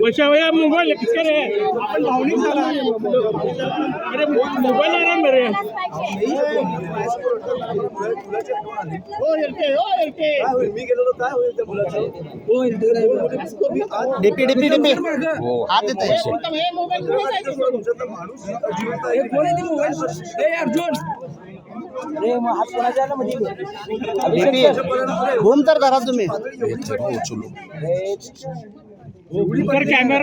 वैशावया mobile किसका रे आपण भावनिक झाला. अरे मोबाईल आहे येते मी गेलो काय होईल त्या मुलाचं डीपी डीपी डीपी. हात येते हे माणूस आहे. डीपी घूम तर करा तुम्ही. कर कॅमेरा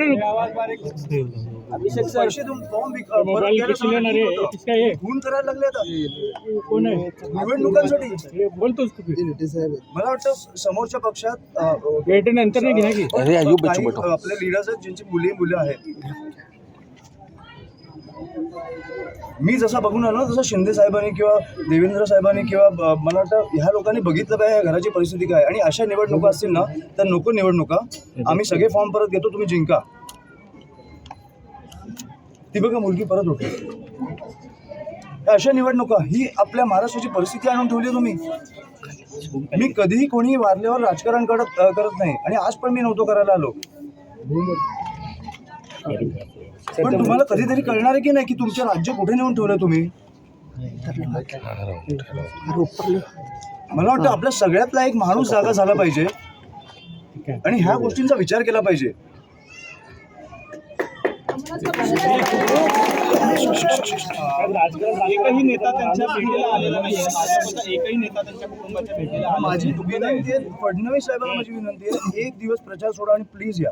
पैसे देऊन फॉर्म विक- परत मोबाईल घ्यायला किसले ना रे सांगितलं होतं. किसका हे खून करायला लागले आता. कोण आहे? निवडणुकांसाठी. बोलतोस तू. मला वाटतं समोरच्या पक्षात अ, अ, भेट नंतर नाही घ्या की. अरे अयो काही आपले लिडर्स आहेत ज्यांची मुली मुलं आहेत. मी जसा बघून आलो ना तसं शिंदे साहेबांनी किंवा देवेंद्र साहेबांनी किंवा ब- मला वाटतं ह्या लोकांनी बघितलं पाहिजे या घराची परिस्थिती काय? आणि अशा निवडणुका असतील ना तर नको निवडणुका. आम्ही सगळे फॉर्म परत घेतो तुम्ही जिंका. ती बघा मुलगी परत होते अशा निवडणुका ही आपल्या महाराष्ट्राची परिस्थिती आणून ठेवली आहे तुम्ही. मी कधीही कोणी वारल्यावर राजकारण करत करत नाही. आणि आज पण मी नव्हतो करायला आलो. पण तुम्हाला कधीतरी कळणार आहे की नाही की तुमचं राज्य कुठे नेऊन ठेवलं तुम्ही? मला वाटतं आपल्या सगळ्यातला एक माणूस जागा झाला पाहिजे. आणि ह्या गोष्टींचा विचार केला पाहिजे. एकही नेता त्यांच्या भेटीला आलेला एकही नेता त्यांच्या कुटुंबाच्या भेटीला आलेला माझी विनंती आहे फडणवीस साहेबांना माझी विनंती आहे एक दिवस प्रचार सोडा आणि प्लीज या.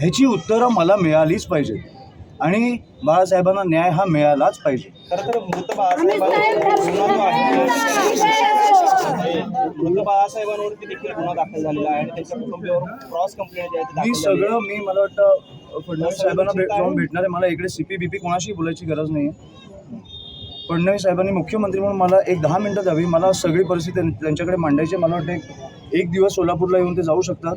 ह्याची उत्तरं मला मिळालीच पाहिजेत आणि बाळासाहेबांना न्याय हा मिळालाच पाहिजे. खरं तर मृत बाळासाहेबांवर गुन्हा जो आहे. मृत बाळासाहेबांवरती देखील गुन्हा दाखल झालेला आहे आणि त्यांच्या कुटुंबियावर क्रॉस कंप्लेंट जे आहे ती मी. सगळं मी मला वाटतं फडणवीस साहेबांना भेट जाऊन भेटणार आहे. मला इकडे सीपी बीपी कोणाशी बोलायची गरज नाही फडणवीस साहेबांनी मुख्यमंत्री म्हणून मला एक दहा मिनटं द्यावी. मला सगळी परिस्थिती त्यां- त्यांच्याकडे मांडायची मला वाटतं एक- एक दिवस सोलापूरला येऊन ते जाऊ शकतात.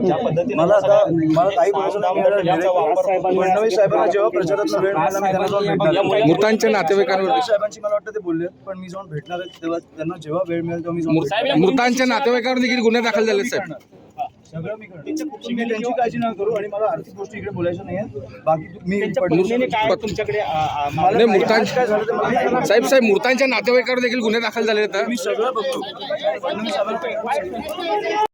ज्या पद्धतीने मला आता मला काही फडणवीस साहेबांना जेव्हा प्रचारात वेळ मिळाला मी त्यांना जाऊन भेटणार. मृतांच्या नातेवाईकांवर फडणवीस साहेबांची मला वाटतं ते बोलले पण मी जाऊन भेटणार आहे तेव्हा त्यांना जेव्हा वेळ मिळेल तेव्हा मी जाऊन. मृतांच्या नातेवाईकांवर देखील गुन्हे दाखल झाले साहेब. सगळं मी करणार तुम्ही त्यांची काळजी नका करू आणि मला आर्थिक गोष्टी इकडे बोलायच्या नाही आहेत बाकी तू- मी त्यांच्या फडणवीस- पत्नीने काय तुमच्याकडे आ- आ- मला नाही, काही मृतांच्या- काय झालं ते मला सांगा. साहेब साहेब मृतांच्या नातेवाईकावर देखील गुन्हे दाखल झाले आहेत मी सगळं बघतो. फडणवीस साहेबांना